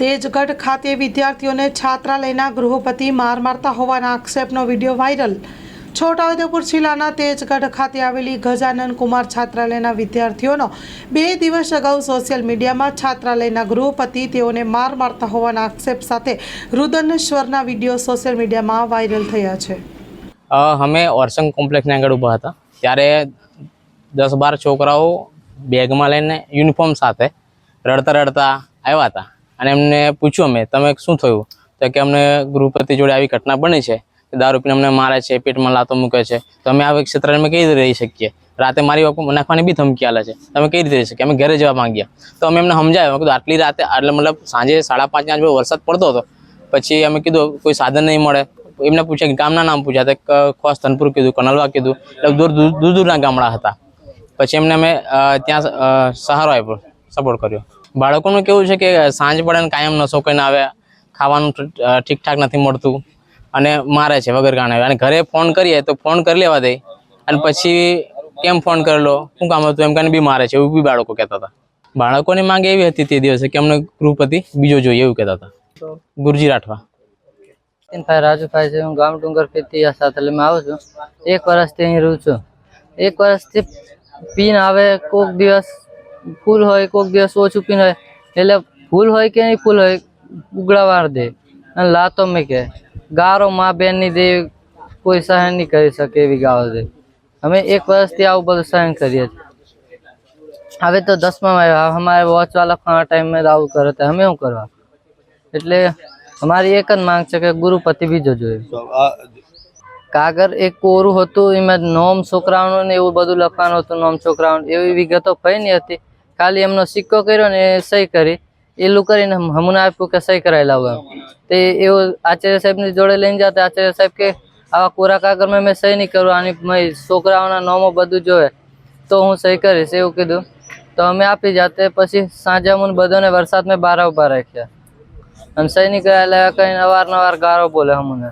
તેજગઢ ખાતે વિદ્યાર્થીઓને છાત્રાલયના ગૃહપતિ માર મારતા હોવાના આક્ષેપનો વીડિયો વાયરલ. છોટાઉદેપુર જિલ્લાના તેજગઢ ખાતે આવેલી ગજાનન કુમાર છાત્રાલયના વિદ્યાર્થીઓનો બે દિવસ અગાઉ સોશિયલ મીડિયામાં છાત્રાલયના ગૃહપતિ તેઓને માર મારતા હોવાના આક્ષેપ સાથે રુદનેશ્વરના વીડિયો સોશિયલ મીડિયામાં વાયરલ થયા છે. અમે ઓરસંગ કોમ્પ્લેક્ષની આગળ ઊભા હતા. ત્યારે દસ બાર છોકરાઓ બેગમાં લઈને યુનિફોર્મ સાથે રડતા રડતા આવ્યા હતા. અને એમને પૂછ્યું અમે, તમે શું થયું? તો કે અમને ગૃહપતિ જોડે આવી ઘટના બની છે દારૂ પીને અમને મારે છે, પેટમાં લાતો મૂકે છે. તો અમે આ ક્ષેત્રે અમે કઈ રીતે રહી શકીએ? રાતે મારી બાપુ નાખવાની બી ધમકી આલે છે. તમે કઈ રીતે રહી શકીએ? અમે ઘરે જવા માંગ્યા તો અમે એમને સમજાવ્યું. કીધું, આટલી રાતે એટલે મતલબ સાંજે સાડા પાંચ પાંચ વરસાદ પડતો હતો. પછી અમે કીધું, કોઈ સાધન નહીં મળે. એમને પૂછ્યા ગામના નામ પૂછ્યા. તો ખોસ ધનપુર કીધું, કનલવા કીધું. એટલે દૂર દૂર દૂર, દૂરના ગામડા હતા. પછી એમને અમે ત્યાં સહારો આપ્યો સપોર્ટ કર્યો. બાળકોનું કેવું છે કે સાંજ પડે ને કાયમ નશો કરીને આવે, ખાવાનું ઠીકઠાક નથી મળતું અને મારે છે વગર કારણે અને ઘરે ફોન કરીએ તો ફોન કરી લેવા દે. અને પછી કેમ ફોન કરેલો શું કામ હતું? એમ કરીને બી મારે છે, એવું બી બાળકો કહેતા હતા. બાળકોની માંગ એવી હતી તે દિવસે કે અમને ગૃહપતિ બીજો જોઈએ એવું કહેતા હતા. ગુરજી રાઠવા. ભાઈ રાજુભાઈ છે, હું ગામ ડુંગર ખેતી સાથેમાં આવું છું. એક વર્ષથી અહીં રહું છું. એક વર્ષથી પીન આવે કોઈક દિવસ ફૂલ હોય કોઈક દિવસ ઓછું પીન હોય એટલે ફૂલ હોય કે નહીં ફૂલ હોય ઉગડાવાર દે. અને લાતો મેં કે ગારો મા બેનની દે કોઈ સહન નહીં કરી શકે એવી ગાળો દે. અમે એક વર્ષથી આવું બધું સહન કરીએ છીએ. હવે તો આવ્યા. અમારે વોચવાલા લખવાના ટાઈમે આવું કરે તો અમે શું કરવા? એટલે અમારી એક જ માંગ છે કે ગુરુપતિ બીજો જોઈએ. કાગળ એક કોરું હતું એમાં નોમ છોકરાઓનું ને એવું બધું લખવાનું હતું નોમ છોકરાઓનું. એવી વિગતો કઈ નહીં હતી. ખાલી એમનો સિક્કો કર્યો ને સહી કરી. એલું કરીને હમને આપ્યું કે સહી કરાવી લાવો તે એવો આચાર્ય સાહેબની જોડે લઈને જતા આચાર્ય સાહેબ કે, આવા કોરા કાગળમાં મેં સહી નહીં કરું આની મેં છોકરાઓના નોમો બધું જોવે. તો હું સહી કરીશ. એવું કીધું. તો અમે આપી જાતે પછી સાંજે અમને બધાને વરસાદમાં બારા ઊભા રાખ્યા. અને સહી સૈનિક એટલે કઈ અવારનવાર ગારો બોલે અમને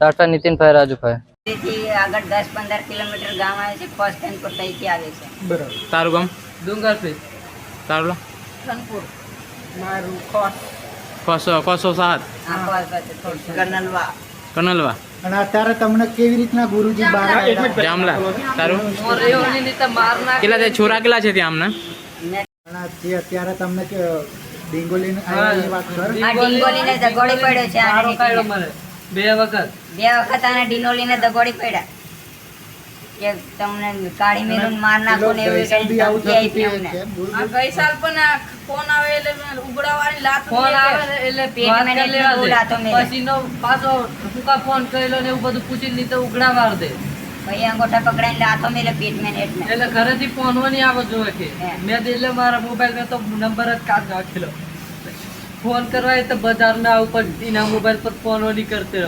ટાટા નીતિનભાઈ, રાજુભાઈ. થી આગળ દસ પંદર કિલોમીટર ગામ આવે છે ફર્સ્ટ ટાઈમ તઈથી આવે છે. તારું ગામ? ડુંગરપીર. તારું ધનપુર. કોસો કોસો સાત. આ ફર્સ્ટ કનલવા કનલવા અને અત્યારે તમને કેવી રીતના ગુરુજી બહાર આવ્યા? જામલા. તારું? કેટલા તે છોરા કેટલા છે ત્યાં જે અત્યારે તમને કે ડિંગોલીને વાત કર. આ ડીંગોલીને દગોડી પડ્યો છે આને કાઢ્યો મને બે વખત. બે વખત આને ડીનોલીને દગોડી પડ્યા. કે તમને કાળી મેરું માર નાખો ને એવી કઈ આવું ધમકી થતું આપી ગુરુ- ગઈ સાલ પણ આ ફોન આવે એટલે ઉગડાવાની લાત ફોન આવે એટલે પેટમાં વાત ને કરી લેવા દે. પછી નો પાછો ટૂંકા ફોન કરેલો ને એવું બધું પૂછી લીધો તો ઉગડા માર દે. ભાઈ અંગોઠા પકડાઈને લાતો મેલે પેટ ને એટલે. એટલે ઘરેથી ફોન વની આવો જોવે કે. મેં એટલે મારા મોબાઈલમાં તો નંબર જ કાઢ નાખેલો. ફોન કરવા તો બજારમાં આવું પણ એના મોબાઈલ પર ફોન નહીં કરતો